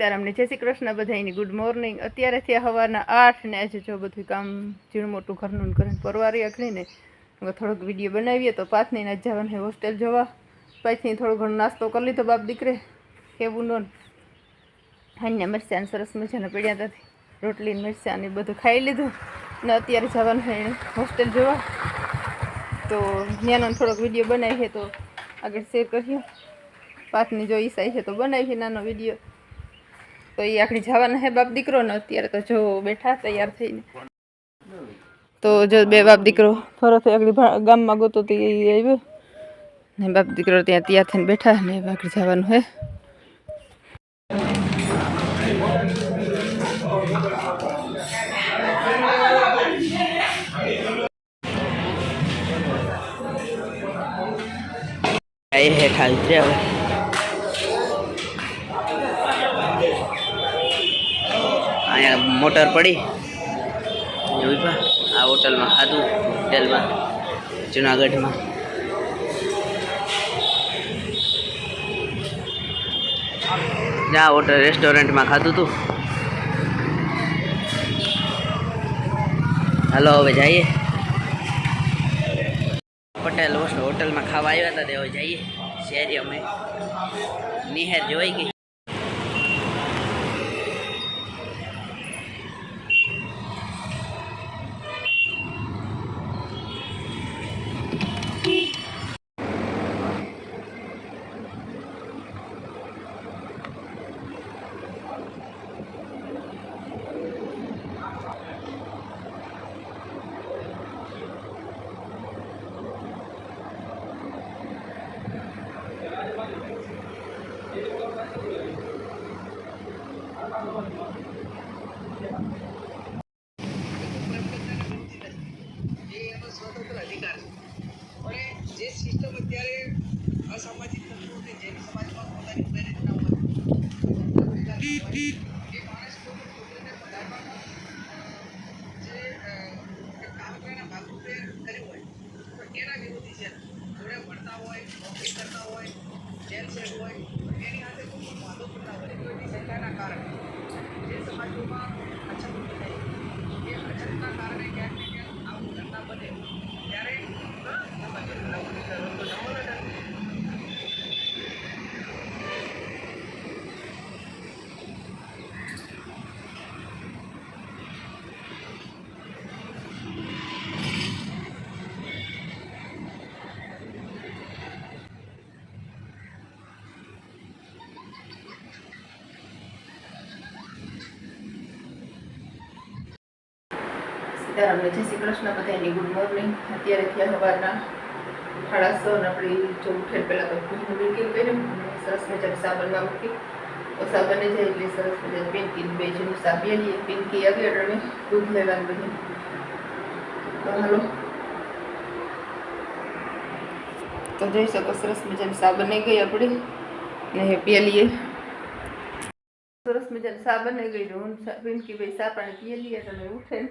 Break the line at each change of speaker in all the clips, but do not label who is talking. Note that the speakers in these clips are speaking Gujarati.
સીતારામને જય શ્રી કૃષ્ણ બધાની ગુડ મોર્નિંગ અત્યારે થયા સવારના આઠ ને આજે જો બધું કામ ઝીણું મોટું ઘરનું કરીને પરવારી અખડીને થોડોક વીડિયો બનાવીએ તો પાછની ના જવાનું હોસ્ટેલ જવા. પાંચથી થોડો ઘણો નાસ્તો કરી લીધો બાપ દીકરે. કેવું નોન? હાન્ય મરચાં સરસ મજાના પડ્યા ત્યાંથી રોટલી મરચાં ને બધું ખાઈ લીધું. ને અત્યારે જવાનું છે હોસ્ટેલ જવા. તો ત્યાંનો થોડોક વીડિયો બનાવીએ તો આગળ શેર કરીએ. પાથની જો ઈસાઈ છે તો બનાવીએ નાનો વીડિયો તો એ આખડી જવાના હે, બાપ દીકરો ને અત્યારે તો જો બેઠા તૈયાર થઈને. તો જો બે બાપ દીકરો ફરતે આગળ ભા- ગામમાં ગોતો તો આવ્યો. ને બાપ દીકરો ત્યાં તૈયાર થઈને બેઠા ને આગળ જવાનું હે.
એ હેઠા ઉતરે મોટર પડી. પા આ હોટલમાં ખાધું હોટેલમાં જુનાગઢમાં. જા હોટલ રેસ્ટોરન્ટમાં ખાધું તું. હાલો, હવે જઈએ. પટેલ હોટલમાં ખાવા આવ્યા હતા તે, હવે જઈએ. શેરી અમે. નિહેર જોઈ ગઈ.
સીતારામને જય શ્રી કૃષ્ણ બધાની ગુડ મોર્નિંગ અત્યારે ત્યાં સવારના સાડા સો ને આપણી જો ઉઠેલ પહેલાં તો ભૂલનું મિલ્કિંગ કર્યું. સરસ મજાની સાબનમાં મૂકી. તો સાબને જાય એટલે સરસ મજા પિંકી બે જેનું સાબી લઈએ. પિંકી આવી એટલે દૂધ લેવાનું બધું. તો હાલો. તો જોઈ શકો સરસ મજાની સા બની ગઈ આપણી. ને પીએ લઈએ. સરસ મજાની સા બની ગઈ. હું પિંકી ભાઈ સા પાણી પીએ લઈએ તો અમે ઉઠે.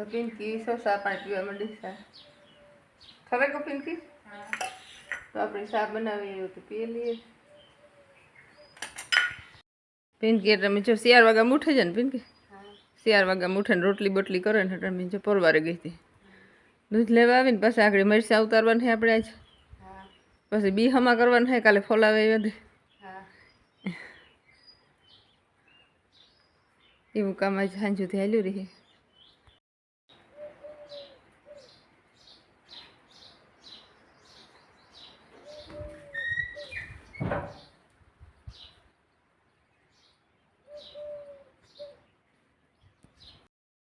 તો પિંકી સો સા પાણી પીવા માંડી સા ખબર કે પિંકી તો આપણે સા બનાવીએ તો પીએ લઈએ પિંકી એટલે મેં જો શિયાર વાગ્યા ઉઠે છે ને પિંકી શિયાર વાગ્યા ઉઠે ને રોટલી બોટલી કરે ને એટલે મેં જો પરવારે ગઈ હતી દૂધ લેવા આવીને પછી આગળ મરચાં ઉતારવાનું છે આપણે આજ પછી બી હમા કરવાનું છે કાલે ફોલાવે એ બધે એવું કામ આજ સાંજુથી હાલ્યું રહી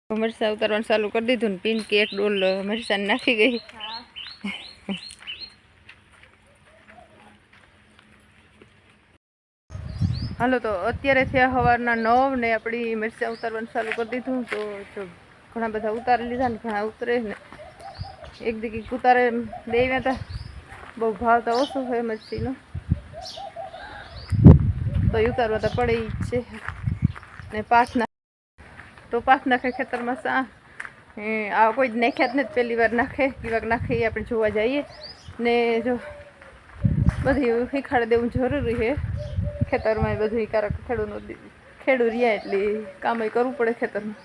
મરચાં ઉતારવાનું ચાલુ કરી દીધું ને પિંકી એક ડોલ મરચાં નાખી ગઈ. હાલો તો અત્યારે થયા સવારના નવ ને આપણી મરચાં ઉતારવાનું ચાલુ કરી દીધું. તો ઘણા બધા ઉતારી લીધા ને ઘણા ઉતરે ને એક દીકી ઉતારે દેવ્યા હતા. બહુ ભાવ તો ઓછો હોય મરચીનો. તો ઉતારવા તો પડે જ છે. ને પાઠ ના તો પાઠ નાખે ખેતરમાં સા એ આ કોઈ જ નાખ્યા જ નથી, પહેલી વાર નાખે કીવાક નાખે એ આપણે જોવા જઈએ. ને જો બધી શીખાડી દેવું જરૂરી છે. ખેતરમાં બધું કારક ખેડૂતનું દી- ખેડૂ રહ્યા એટલે કામ કરવું પડે ખેતરમાં.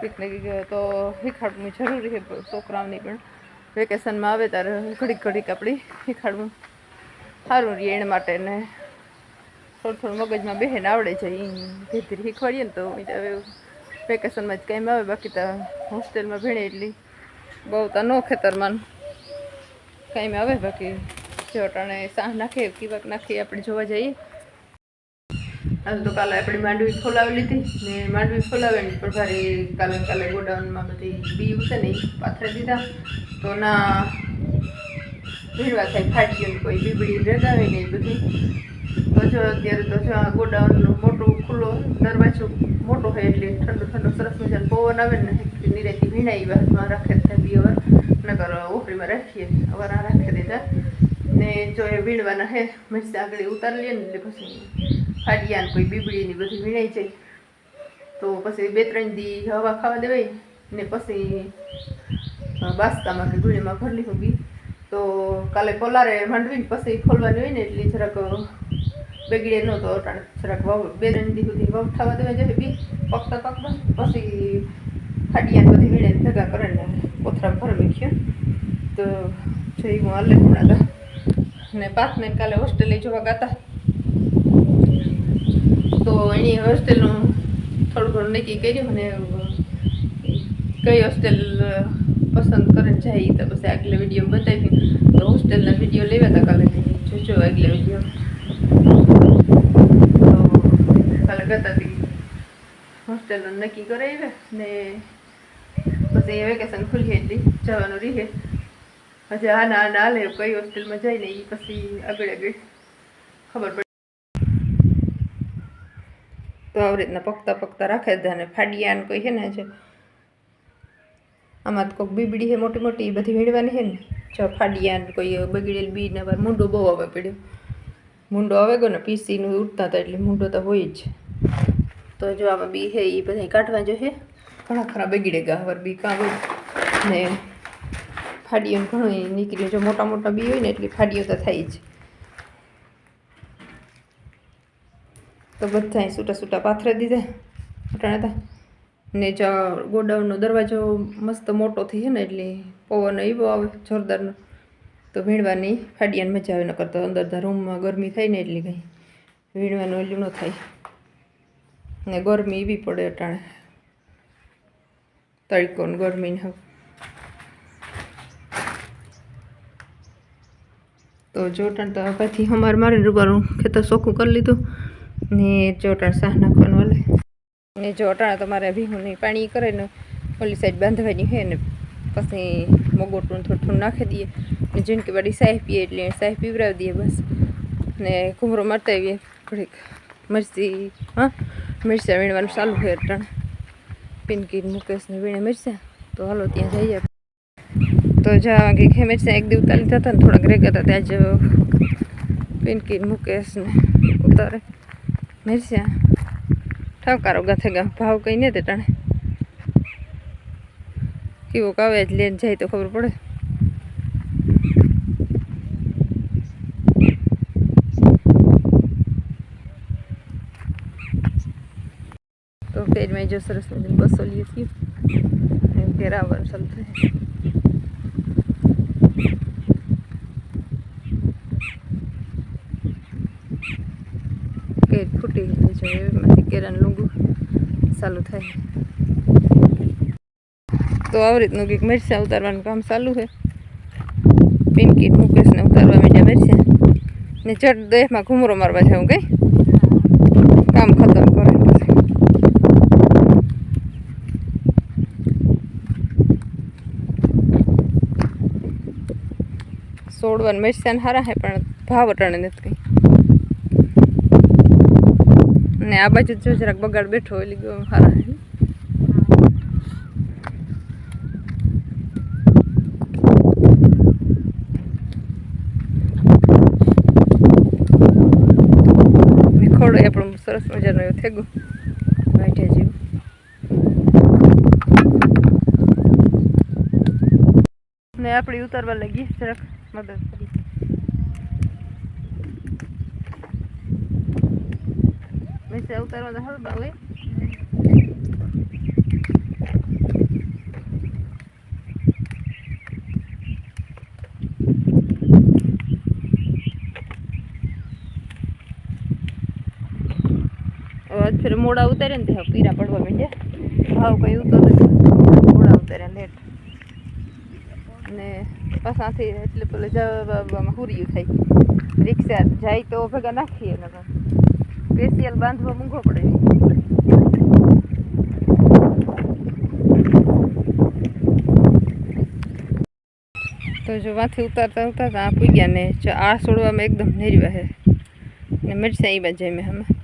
પિકનિક તો શીખાડવું જરૂરી છે છોકરાઓને પણ. વેકેશનમાં આવે ત્યારે ઘડીક ઘડીક આપણી શીખાડવું. સારું રહે એના માટે ને થોડું થોડું મગજમાં બેહેને આવડે છે એ ધીરે ધીરે શીખવાડીએ ને તો હવે વેકેશનમાં જ કાંઈ આવે, બાકી તો હોસ્ટેલમાં ભણે એટલી. બહુ તો ન ખેતરમાં. કાંઈ આવે, બાકી જો અટાણે સાહ નાખે, કીવાક નાખી, આપણે જોવા જઈએ. હાલ તો કાલે આપણી માંડવી ખોલાવી લીધી, ને માંડવી ફોલાવીને પણ ભારે કાલે કાલે ગોડાઉનમાં બધી બી ઉઠે ને ઈ પાથરી દીધા. તો ના ભીડવા થાય ફાટી ગયું કોઈ બીબડી રેગાવે ને એ બધી. તો જો અત્યારે તો જો આ ગોડાઉનનો મોટો ખુલ્લો દરવાજો મોટો હોય એટલે ઠંડો ઠંડો સરસ મજાનો પવન આવે ને એટલે નિરેથી ભીણાઈ વાતમાં રાખે ત્યાં બી અવાર નગર ઓખડીમાં રાખીએ. અવાર આ રાખી દીધા ને જો એ વીણવાના હે મસ્ત આગળ ઉતારી લઈએ ને એટલે પછી ફાડિયા ને કોઈ બીબડીની બધી વીણાઈ જાય. તો પછી બે ત્રણ દી હવા ખાવા દેવાય ને પછી બાસ્તામાં કે ગુણીમાં ભરલી હોગી તો કાલે કોલારે માંડવીને પછી ખોલવાની હોય ને એટલે જરાક બગડે ન તો અટાણે વાવ બે ત્રણ દી સુધી વાવ થવા દેવા જોઈએ બી પકતા પકતા પછી ફાડિયા બધી વીણે ભેગા કરે ને કોથરા ભર મૂક્યો તો જઈ હું હાલે હમણાં તો. ને પાંચ મિનિટ કાલે હોસ્ટેલે જોવા ગાતા તો. એની હોસ્ટેલનું થોડું ઘણું નક્કી કર્યું અને કઈ હોસ્ટેલ પસંદ કરે જાય તો પછી આગલે વીડિયો બતાવી. તો હોસ્ટેલના વીડિયો લેવા હતા કાલે. જોજો આગલે વીડિયો. કાલે ગતા હતી હોસ્ટેલનું નક્કી કરાવ્યા ને પછી વેકેશન ખુલી હતી જવાનું રહે. હજી આ ના ના લે કઈ હોસ્ટેલમાં જઈને એ પછી આગળ આગળ ખબર પડે. તો આવી રીતના પકતા પકતા રાખે અને ફાડિયાને કોઈ છે ને જે આમાં તો કોઈક બીબડી છે, મોટી મોટી, એ બધી વીણવાની છે ને. જો ફાડિયા ને કોઈ બગડેલ બી ને મૂંડો બહુ આવે પડ્યો. મૂંડો આવે ગયો ને, પીસીનું ઉઠતા હતા એટલે મૂંડો તો હોય જ. તો જો આમાં બી છે એ બધા કાઢવા જો છે. ઘણા ખરા બગડે હવે બી કાં હોય. ને ફાડીઓ ઘણું ય નીકળ્યું જો મોટા મોટા બી હોય ને, એટલી ફાડીઓ તો થાય જ. તો બધા છૂટા છૂટા પાથરા દીધા અટાણા હતા. ને જો ગોડાઉનનો દરવાજો મસ્ત મોટો થઈ ને, એટલે પવન એવો આવે, જોરદારનો. તો વીણવાની ફાડિયાને મજા આવે ન કરતા અંદર રૂમમાં ગરમી થાય ને, એટલી કંઈ વીણવાનું લૂણો થાય. ને ગરમી એવી પડે અટાણે. તડકો ને ગરમી ને હવે. તો જોટણ તો પછી અમારે મારે રૂબારું ખેતર ચોખ્ખું કરી લીધું ને જોટણ શાહ નાખવાનું હાલે. ને જોટણ તમારે મારે નહીં પાણી કરે ને ઓલી સાઈડ બાંધવાની છે ને પછી મગોટું થોડું નાખી દઈએ. ને જીનકી વાળી સાહેબ પીએ એટલે સાહેબ પીવડાવી દઈએ બસ. ને ઘૂમરો મારતા આવીએ થોડીક મરચી, હા મિરચા વીણવાનું ચાલુ છે ત્રણ પિનકી મુકેશને વીણે મિરચા તો હાલો, ત્યાં જઈએ તો જા કે ખેમેરસા એક દી ઉતારી હતા ને થોડાક રેગ હતા, ત્યાં જ પિનકી મુકેશને ઉતારે. મિરસા ઠાવકારો ગાથે ગા ભાવ કંઈ ને તે ટાણે કેવો કાવે જ લઈને જાય તો ખબર પડે. પેજમાં જો સરસ મજાની બસો લઈએ છીએ ઘેર આવવાનું ચાલુ થાય કેર ફૂટી ગઈ છે એમાંથી કેરાનું લૂંગું ચાલુ થાય. તો આવી રીતનું કંઈક મરચાં ઉતારવાનું કામ ચાલુ છે. પિંકી મુકેશને ઉતારવા માંડ્યા મરચાં. ને ચટ દેહમાં ઘૂમરો મારવા જાઉં કંઈ? કામ ખતમ કરે પછી સોડવાનું મરચાં હારા હે પણ ભાવ અટાણે નથી કંઈ. ને આ બાજુ જો જરાક બગાડ બેઠો એટલે ગયો હારા હે. ખોડો આપણું સરસ મજાનું એવું થેગું. વાઢ્યા જેવું. ને આપણી ઉતારવા લાગી જરાક. મદદ કરી મેસે ઉતારવા તો હલબા હોય ફેર મોડા ઉતારે ને ત્યાં પીરા પડવા માંડ્યા ભાવ કઈ ઉતરે મોડા ઉતારે લેટ. ને પાછાથી એટલે પેલે જવામાં હુરિયું થાય. રિક્ષા જાય તો ભેગા નાખીએ ને સ્પેશિયલ બાંધવા મૂંઘો પડે. તો જો વાંથી ઉતારતા ઉતારતા આ પૂઈ ગયા ને જો આ છોડવામાં એકદમ નેરવા છે ને મિરસા એ બાજુ મેં હમે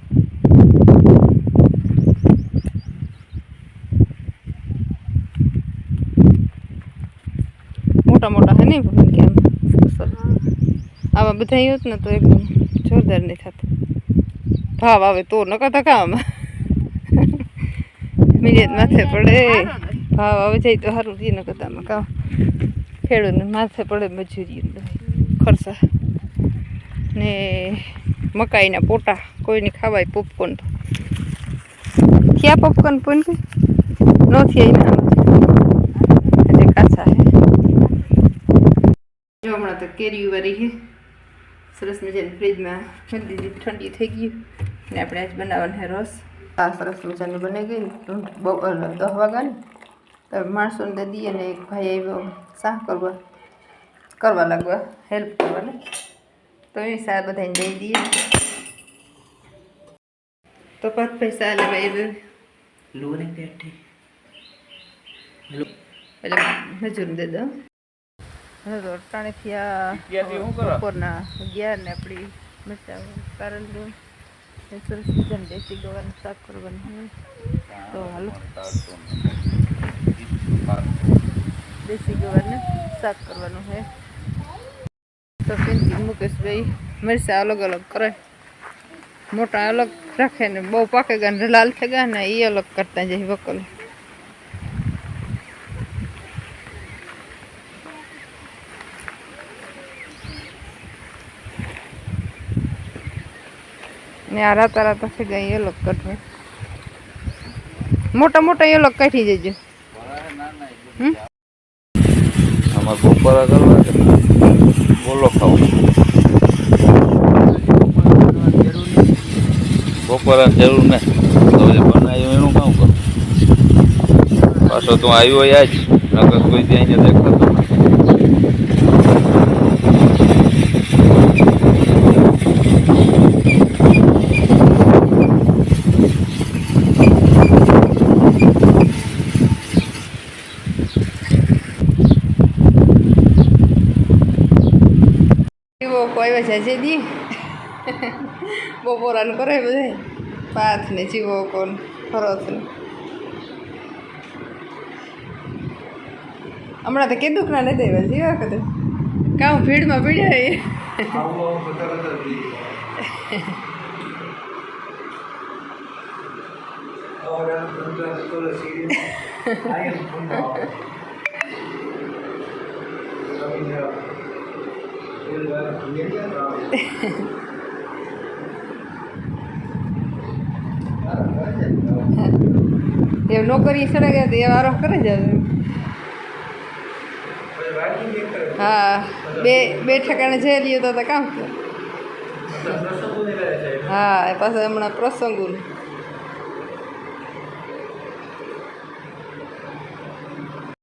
મોટા મોટા હે ને ભગવાન કે આવા બધા હોત ને તો એકદમ જોરદાર નહીં થતું. ભાવ આવે તો નકર તો આમાં મિનિટ માથે પડે. ભાવ આવે જાય તો સારું રહીએ નકર તો આમાં કામ. ખેડૂતને માથે પડે મજૂરી ખર્ચા. ને મકાઈના પોટા. કોઈને ખાવાય પોપકોર્ન તો. થયા પોપકોર્ન પણ કે? ન થયા એના હજી કાચા હે જો હમણાં તો કેરી વારી છે સરસ મજાની ફ્રીજમાં મૂકી દીધી ઠંડી થઈ ગઈ. અને આપણે આજ બનાવવાનો છે રસ. આ સરસ મજાની બની ગઈ બહુ દસ વાગ્યાની. તો માણસોને દઈ દઈએ અને એક ભાઈ આવ્યો શાક કરવા કરવા લાગવા હેલ્પ કરવાની. તો એ સા બધાને દઈ દઈએ. તો પાંચ પૈસા લેવા આવ્યો.
લોને પેટે.
એટલે મજૂર દે દો. હવે તો અટાણેથી આ બપોરના અગિયાર ને આપણી મરચા કારણ દઉં સરસ મજાનું દેશી ગવાનું શાક કરવાનું હોય. તો હાલો. દેશી ગવાનું શાક કરવાનું છે તો પેનથી મુકેશભાઈ? મરચાં અલગ અલગ કરે. મોટા અલગ રાખે ને બહુ પાકે ગયા ને લાલ થઈ ગયા ને એ અલગ કરતા જાય વકલ. ને આ રાતા રાતા ગયા એ અલગ કરશે મોટા મોટા એ અલગ કાઢી હમ?
આમાં બપોરા કરવા બોલો ખાવ બપોરા જરૂર ને. એ બનાવ્યું, એનું કામ કરું. પાછો તું આવ્યો યાદ નકર કોઈ ત્યાં દેખાતો
એવો કોઈ છે જે દી. બપોરાનું કરે બધા. પાથ ને જીવો કોણ ફરત હમણાં તો કીધું કે ના નથી આવ્યા જીવા કદું કામ ભીડમાં પીડ્યા એ. એ નોકરી સડે ગયા તો એ વારો કરે જ. હા બે બે ઠેકાણે જઈ લ્યો તો કામ. હા એ પાછું હમણાં પ્રસંગોનું